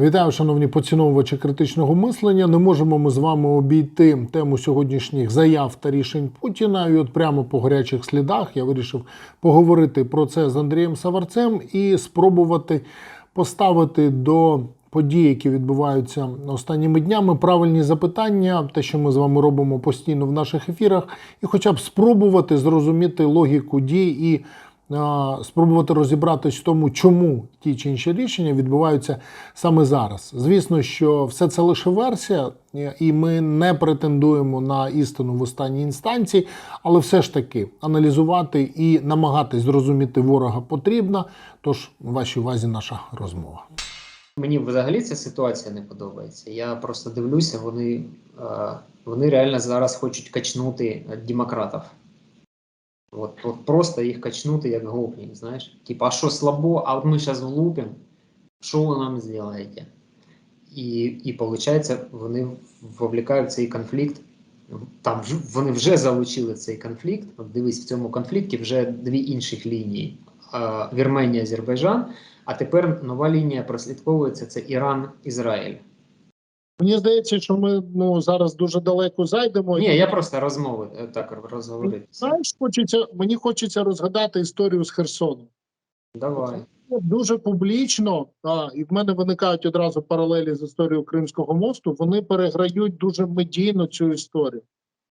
Вітаю, шановні поціновувачі критичного мислення. Не можемо ми з вами обійти тему сьогоднішніх заяв та рішень Путіна. І от прямо по гарячих слідах я вирішив поговорити про це з Андрієм Саварцем і спробувати поставити до подій, які відбуваються останніми днями, правильні запитання, те, що ми з вами робимо постійно в наших ефірах, і хоча б спробувати зрозуміти логіку дій і спробувати розібратись в тому, чому ті чи інші рішення відбуваються саме зараз. Звісно, що все це лише версія, і ми не претендуємо на істину в останній інстанції, але все ж таки аналізувати і намагатись зрозуміти ворога потрібно. Тож, вашій увазі наша розмова. Мені взагалі ця ситуація не подобається. Я просто дивлюся, вони, е, вони реально зараз хочуть качнути демократів. От, от просто їх качнути як гопнік, знаєш. Типа, а що слабо, а от ми зараз влупимо, що ви нам зробите? І, і виходить, вони вовлікають цей конфлікт. Там вони вже залучили цей конфлікт. От дивись, в цьому конфлікті вже дві інших лінії: Вірменія, Азербайджан. А тепер нова лінія прослідковується: це Іран, Ізраїль. Мені здається, що ми ну зараз дуже далеко зайдемо. Ні, я просто розмови е, так розговорити. Знаєш, хочеться мені хочеться розгадати історію з Херсоном. Давай. Дуже публічно, а, і в мене виникають одразу паралелі з історією Кримського мосту. Вони переграють дуже медійно цю історію.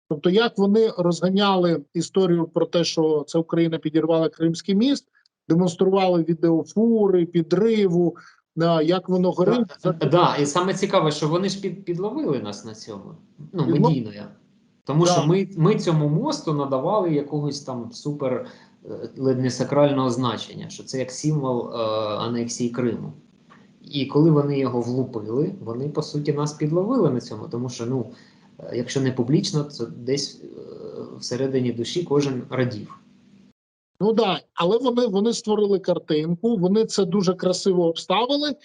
Тобто, як вони розганяли історію про те, що це Україна підірвала Кримський міст, демонстрували відеофури, підриву, як воно горить. Да, да, і саме цікаве, що вони ж під, підловили нас на цьому. Ну, медійно я. Тому Да. що ми, ми цьому мосту надавали якогось там супер е, ледь не сакрального значення, що це як символ е, анексії Криму. І коли вони його влупили, вони по суті нас підловили на цьому, тому що ну, е, якщо не публічно, то десь е, всередині душі кожен радів. Ну да, але вони, вони створили картинку, вони це дуже красиво обставили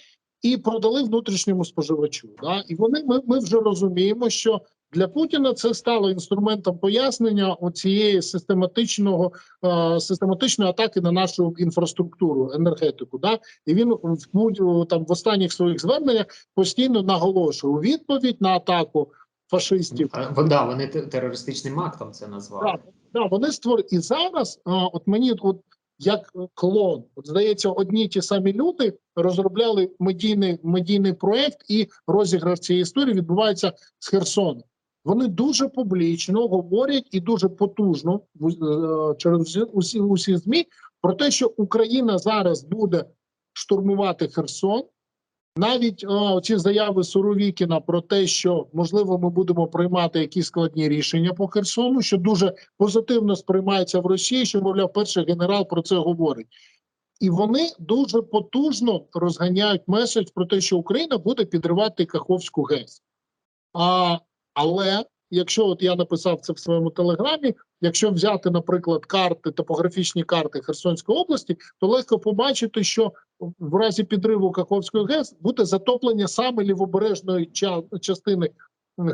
і продали внутрішньому споживачу. Да? І вони ми, ми вже розуміємо, що для Путіна це стало інструментом пояснення оцієї систематичного е, систематичної атаки на нашу інфраструктуру, енергетику. Да? І він в там в останніх своїх зверненнях постійно наголошує у відповідь на атаку фашистів. А, во- да, вони терористичним актом це назвали. Так, да, вони створили і зараз. А, от мені от як клон, от здається, одні ті самі люди розробляли медійний медійний проект, і розіграш цієї історії відбувається з Херсоном. Вони дуже публічно говорять і дуже потужно е, через усі усі змі про те, що Україна зараз буде штурмувати Херсон. Навіть ці заяви Суровікіна про те, що можливо ми будемо приймати якісь складні рішення по Херсону, що дуже позитивно сприймається в Росії, що мовляв, перший генерал про це говорить, і вони дуже потужно розганяють меседж про те, що Україна буде підривати Каховську ГЕС. А, але якщо от я написав це в своєму телеграмі, якщо взяти, наприклад, карти, топографічні карти Херсонської області, то легко побачити, що в разі підриву Каховської ГЕС буде затоплення саме лівобережної ча- частини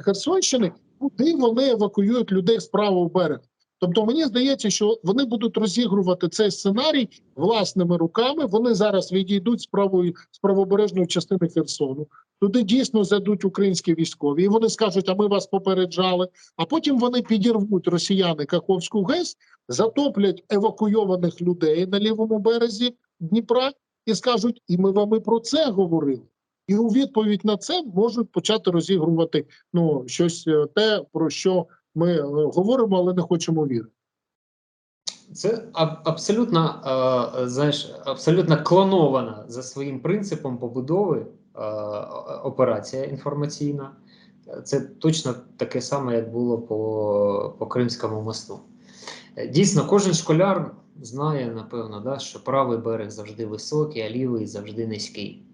Херсонщини, куди вони евакуюють людей з правого берега. Тобто мені здається, що вони будуть розігрувати цей сценарій власними руками. Вони зараз відійдуть з правої з правобережної частини Херсону. Туди дійсно зайдуть українські військові, і вони скажуть: а ми вас попереджали. А потім вони підірвуть росіяни Каховську ГЕС, затоплять евакуйованих людей на лівому березі Дніпра і скажуть, і ми вам і про це говорили. І у відповідь на це можуть почати розігрувати ну щось е, те, про що ми е, говоримо, але не хочемо вірити. Це абсолютно, е, знаєш, абсолютно клонована за своїм принципом побудови е, операція інформаційна. Це точно таке саме, як було по, по Кримському мосту. Дійсно, кожен школяр знає, напевно, да, що правий берег завжди високий, а лівий завжди низький.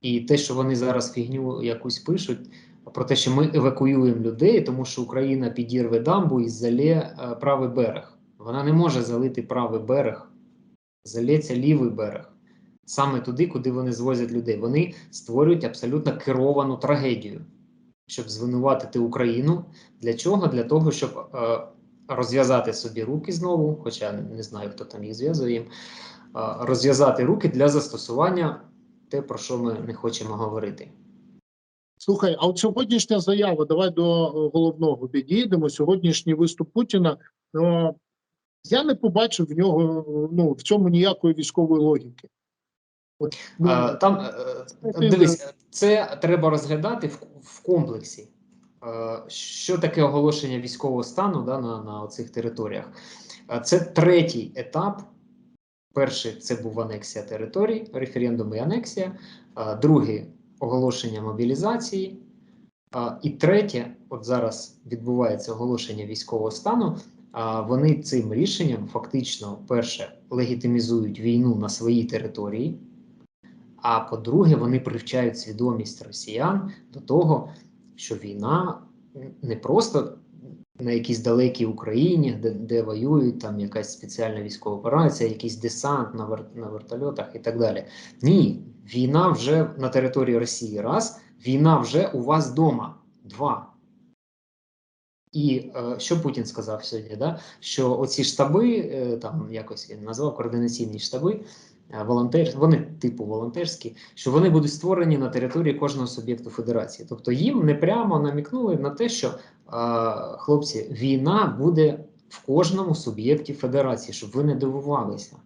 І те, що вони зараз фігню якусь пишуть про те, що ми евакуюємо людей, тому що Україна підірве дамбу і залє е, правий берег. Вона не може залити правий берег, залється лівий берег. Саме туди, куди вони звозять людей. Вони створюють абсолютно керовану трагедію, щоб звинуватити Україну. Для чого? Для того, щоб е, розв'язати собі руки знову, хоча не знаю, хто там їх зв'язує їм, е, розв'язати руки для застосування те, про що ми не хочемо говорити. Слухай, а от сьогоднішня заява, давай до е, головного підійдемо. Сьогоднішній виступ Путіна. е, Я не побачив в нього ну, в цьому ніякої військової логіки. От, ну, А, там е, е, дивись, це треба розглядати в, в комплексі. Що таке оголошення військового стану да, на, на цих територіях? Це третій етап. Перший це був анексія територій, референдум і анексія. Другий оголошення мобілізації. І третє, от зараз відбувається оголошення військового стану. Вони цим рішенням фактично, перше, легітимізують війну на своїй території. А по-друге, вони привчають свідомість росіян до того, що війна не просто на якійсь далекій Україні, де, де воюють там якась спеціальна військова операція, якийсь десант на, вер, на вертольотах і так далі. Ні, війна вже на території Росії. Раз, війна вже у вас вдома. Два. І е, що Путін сказав сьогодні? Да? Що оці штаби, е, там якось він назвав координаційні штаби, е, волонтер, вони типу волонтерські, що вони будуть створені на території кожного суб'єкту федерації. Тобто їм не прямо намікнули на те, що е, хлопці, війна буде в кожному суб'єкті федерації, щоб ви не дивувалися.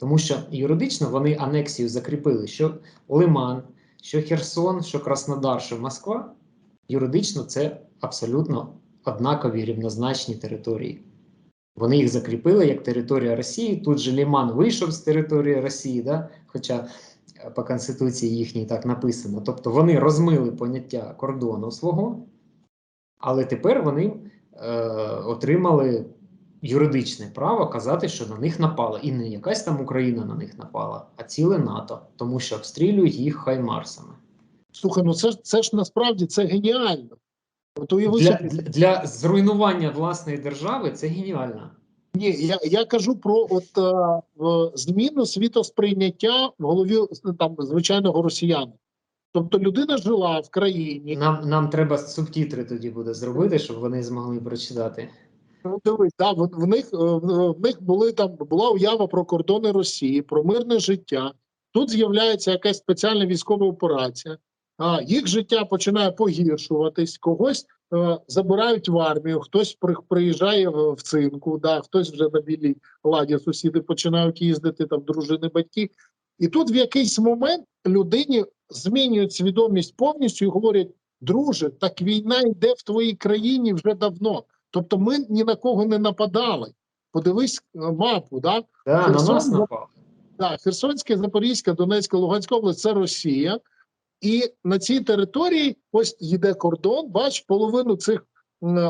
Тому що юридично вони анексію закріпили, що Лиман, що Херсон, що Краснодар, що Москва. Юридично це абсолютно однакові рівнозначні території. Вони їх закріпили як територія Росії. Тут же Ліман вийшов з території Росії, да? хоча е, по Конституції їхній так написано. Тобто вони розмили поняття кордону свого, але тепер вони е, отримали юридичне право казати, що на них напала. І не якась там Україна на них напала, а ціле НАТО, тому що обстрілюють їх хаймарсами. Слухай, ну це ж це ж насправді це геніально. От уяви Для, для, для зруйнування власної держави це геніально. Ні, я, я кажу про от е, зміну світосприйняття в голові е, там звичайного росіяна. Тобто людина жила в країні, Нам, нам треба субтітри тоді буде зробити, щоб вони змогли прочитати. Ну, дивись, да, в, в них е, в, в них були там була уява про кордони Росії, про мирне життя. Тут з'являється якась спеціальна військова операція. А їх життя починає погіршуватись, когось е, забирають в армію, хтось при, приїжджає в, в цинку, да, хтось вже на білій ладі, сусіди починають їздити, там дружини, батьки. І тут в якийсь момент людині змінюють свідомість повністю і говорять: друже, так війна йде в твоїй країні вже давно. Тобто ми ні на кого не нападали. Подивись е, мапу, да? Да, на нас напали. Да, Херсонська, Запорізька, Донецька, Луганська область це Росія. І на цій території ось йде кордон. Бач, половину цих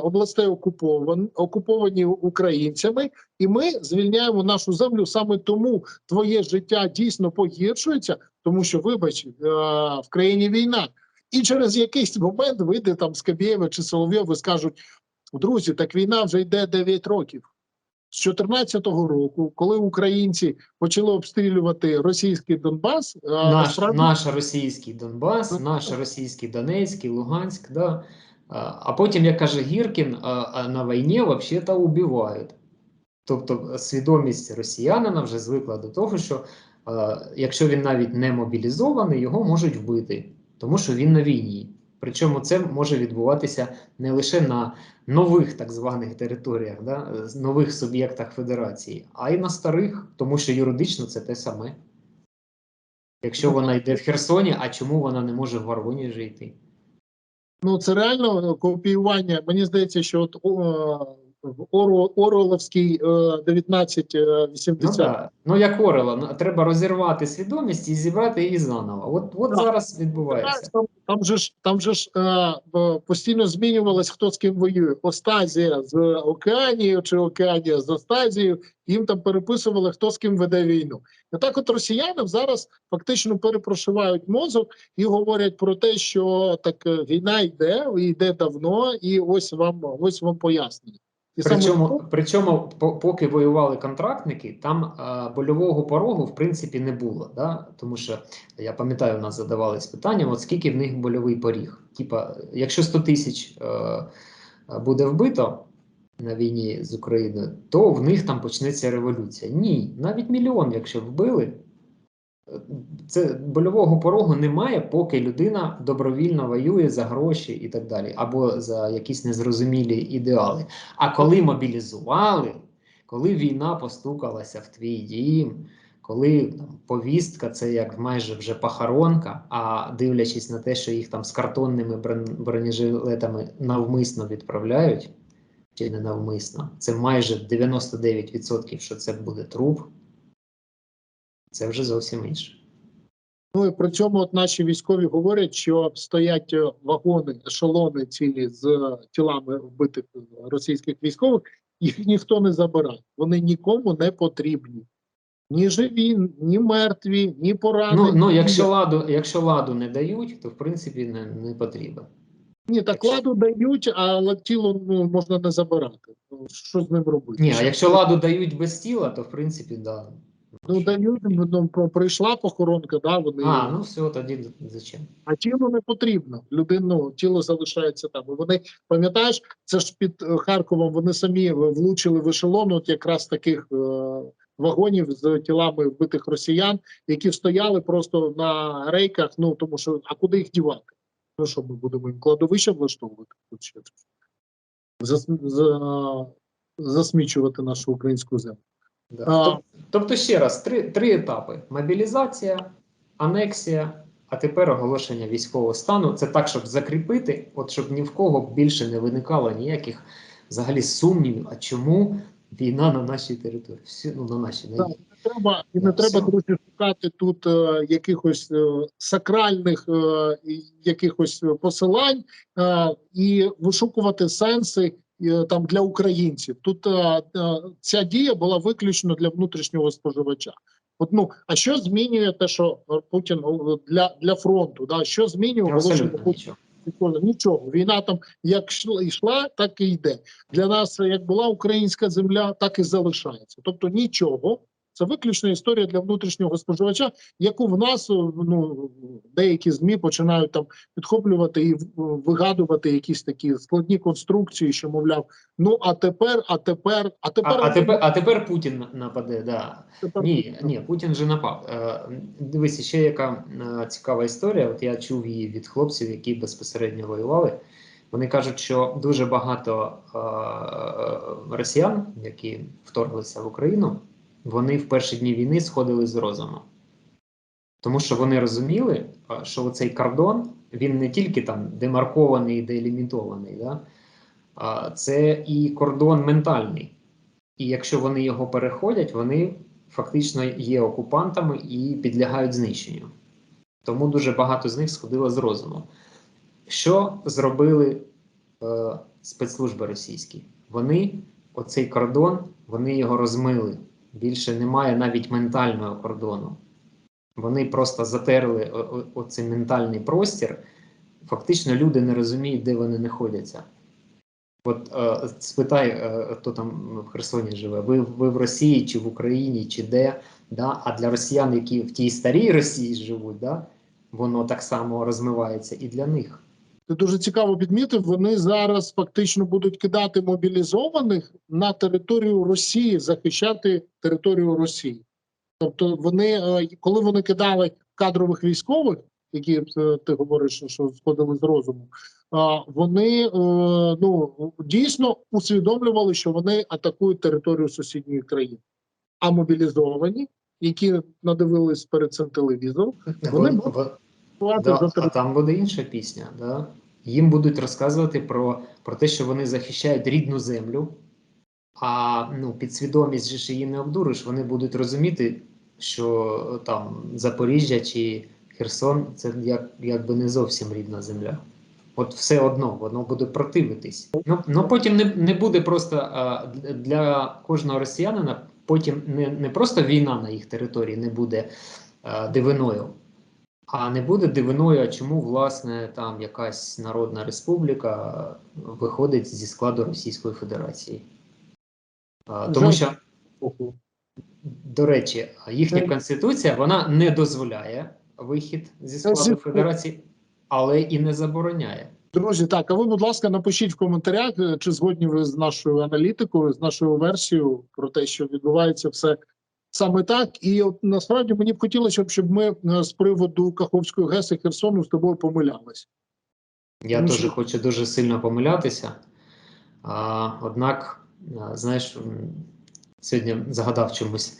областей окуповані, окуповані українцями, і ми звільняємо нашу землю. Саме тому твоє життя дійсно погіршується, тому що, вибач, е, в країні війна. І через якийсь момент вийде там Скабєєва чи Соловйов і скажуть: друзі, так війна вже йде 9 років. З 14-го року, коли українці почали обстрілювати російський Донбас, а, Наш, насправді наш російський Донбас, наш російський Донецький, Луганськ, да. А а потім, як каже Гіркін, а, а на війні взагалі-то убивають. Тобто свідомість росіянина вже звикла до того, що якщо він навіть не мобілізований, його можуть вбити, тому що він на війні. Причому це може відбуватися не лише на нових так званих територіях, да, нових суб'єктах федерації, а й на старих, тому що юридично це те саме. Якщо Ну, вона йде в Херсоні, а чому вона не може в Варвоні жити? ну це реально копіювання. Мені здається, що от о, в Оро, Ороловський е, 1980 Ну, да. ну як Орела, ну, треба розірвати свідомість і зібрати її заново. От, от Так. зараз відбувається. Там, там же ж там же ж е, постійно змінювалось, хто з ким воює. Остазія з Океанією чи Океанія з Остазією. Їм там переписували, хто з ким веде війну. І так, от росіянам зараз фактично перепрошивають мозок і говорять про те, що так е, війна йде, йде давно, і ось вам ось вам пояснення. І саме Причому, тому- причому по- поки воювали контрактники, там а, больового порогу в принципі не було. Да? Тому що я пам'ятаю, у нас задавались питанням, от скільки в них больовий поріг. Типа, якщо 100 тисяч е, буде вбито на війні з Україною, то в них там почнеться революція. Ні, навіть мільйон, якщо вбили, це больового порогу немає, поки людина добровільно воює за гроші і так далі, або за якісь незрозумілі ідеали. А коли мобілізували, коли війна постукалася в твій дім, коли там, повістка це як майже вже похоронка, а дивлячись на те, що їх там з картонними бронежилетами навмисно відправляють, чи не навмисно, це майже 99%, що це буде труп. Це вже зовсім інше. Ну і при цьому от наші військові говорять, що стоять е, вагони, ешелони цілі з е, тілами вбитих е, російських військових, їх ніхто не забирає. Вони нікому не потрібні. Ні живі, ні мертві, ні поранені. Ну, ну якщо ладу, якщо ладу не дають, то в принципі не, не потрібен. ні, так ладу дають, але тіло ну, можна не забирати. Ну, Що з ним робити? Ні, а якщо ладу дають без тіла, то в принципі да. Ну дають, ну, прийшла похоронка, да, вони А, ну все, тоді зачем? А тіло не потрібно. Людину тіло залишається там. І Вони пам'ятаєш, це ж під е, Харковом. Вони самі влучили в ешелон, от якраз таких е, вагонів з тілами вбитих росіян, які стояли просто на рейках. Ну тому що а куди їх дівати? Ну що ми будемо їм кладовище влаштовувати? Зас, за, засмічувати нашу українську землю. Да. Тобто, ще раз, три, три етапи: мобілізація, анексія, а тепер оголошення військового стану. Це так, щоб закріпити, от щоб ні в кого більше не виникало ніяких взагалі сумнівів, а чому війна на нашій території? Всі, ну, на нашій Так. їх. треба і не треба друзі шукати тут е, якихось е, сакральних е, якихось посилань е, і вишукувати сенси там для українців. Тут е, е, ця дія була виключно для внутрішнього споживача. От ну а що змінює те, що е, Путін е, для, для фронту? Да що змінює оголошення Путіна? нічого. Війна там як йшла, так і йде. Для нас як була українська земля, так і залишається. Тобто нічого. Це виключно історія для внутрішнього споживача, яку в нас ну деякі змі починають там підхоплювати і вигадувати якісь такі складні конструкції, що мовляв, ну а тепер, а тепер, а А, тепер, а, тепер, а тепер Путін нападе, да. тепер Ні, ні, Путін же напав. Е, дивись, ще яка е, цікава історія. От я чув її від хлопців, які безпосередньо воювали. Вони кажуть, що дуже багато е, росіян, які вторглися в Україну, вони в перші дні війни сходили з розуму. Тому що вони розуміли, що цей кордон він не тільки там демаркований і делімітований, да? це і кордон ментальний. І якщо вони його переходять, вони фактично є окупантами і підлягають знищенню. Тому дуже багато з них сходило з розуму. Що зробили е, спецслужби російські? Вони оцей кордон, вони його розмили. Більше немає навіть ментального кордону. Вони просто затерли оцей ментальний простір. Фактично люди не розуміють, де вони знаходяться. От е, спитай, е, хто там в Херсоні живе, ви, ви в Росії чи в Україні, чи де, да? а для росіян, які в тій старій Росії живуть, да? воно так само розмивається і для них. Ти дуже цікаво підмітив. Вони зараз фактично будуть кидати мобілізованих на територію Росії, захищати територію Росії. Тобто, вони, е, коли вони кидали кадрових військових, які е, ти говориш, що сходили з розуму, вони е, ну дійсно усвідомлювали, що вони атакують територію сусідньої країни. А мобілізовані, які надивились перед цим телевізор, Вони Да, а там буде інша пісня. Да? Їм будуть розказувати про, про те, що вони захищають рідну землю, а ну, підсвідомість же ж її не обдуриш. Вони будуть розуміти, що там Запоріжжя чи Херсон це як, якби не зовсім рідна земля. От все одно воно буде противитись. Ну, ну потім не, не буде просто а, для- для кожного росіянина, потім не, не просто війна на їх території не буде а, дивиною, а не буде дивиною, а чому власне там якась народна республіка виходить зі складу Російської Федерації. А, тому що до речі, їхня конституція вона не дозволяє вихід зі складу федерації, але і не забороняє. Друзі, так, а ви, будь ласка, напишіть в коментарях, е, чи згодні ви з нашою аналітикою, з нашою версією про те, що відбувається все Саме так, і от насправді мені б хотілося, щоб- ми е, з приводу Каховської ГЕС і Херсону з тобою помилялись. Я Тому теж що- хочу дуже сильно помилятися. А, однак, знаєш, сьогодні згадав чомусь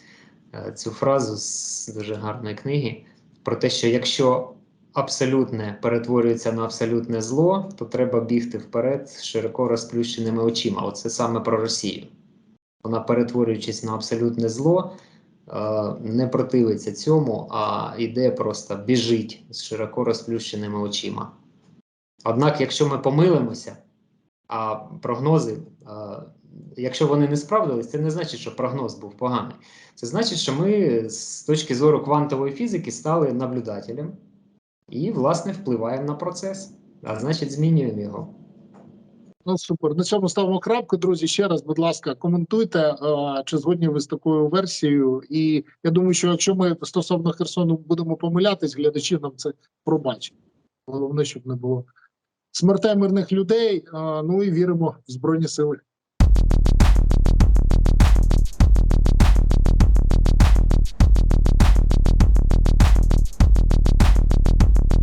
е, цю фразу з дуже гарної книги про те, що якщо абсолютне перетворюється на абсолютне зло, то треба бігти вперед з широко розплющеними очима. Оце саме про Росію. Вона, перетворюючись на абсолютне зло, е, не противиться цьому, а йде просто біжить з широко розплющеними очима. Однак, якщо ми помилимося, а прогнози, е, якщо вони не справдились, це не значить, що прогноз був поганий. Це значить, що ми з точки зору квантової фізики стали наблюдателем і, власне, впливаємо на процес, а значить, змінюємо його. Ну супер. На цьому ставимо крапку. Друзі. Ще раз, будь ласка, коментуйте, е, чи згодні ви з такою версією. І я думаю, що якщо ми стосовно Херсону будемо помилятись, глядачі нам це пробачать. Головне, щоб не було смертей мирних людей. е, Ну і віримо в Збройні Сили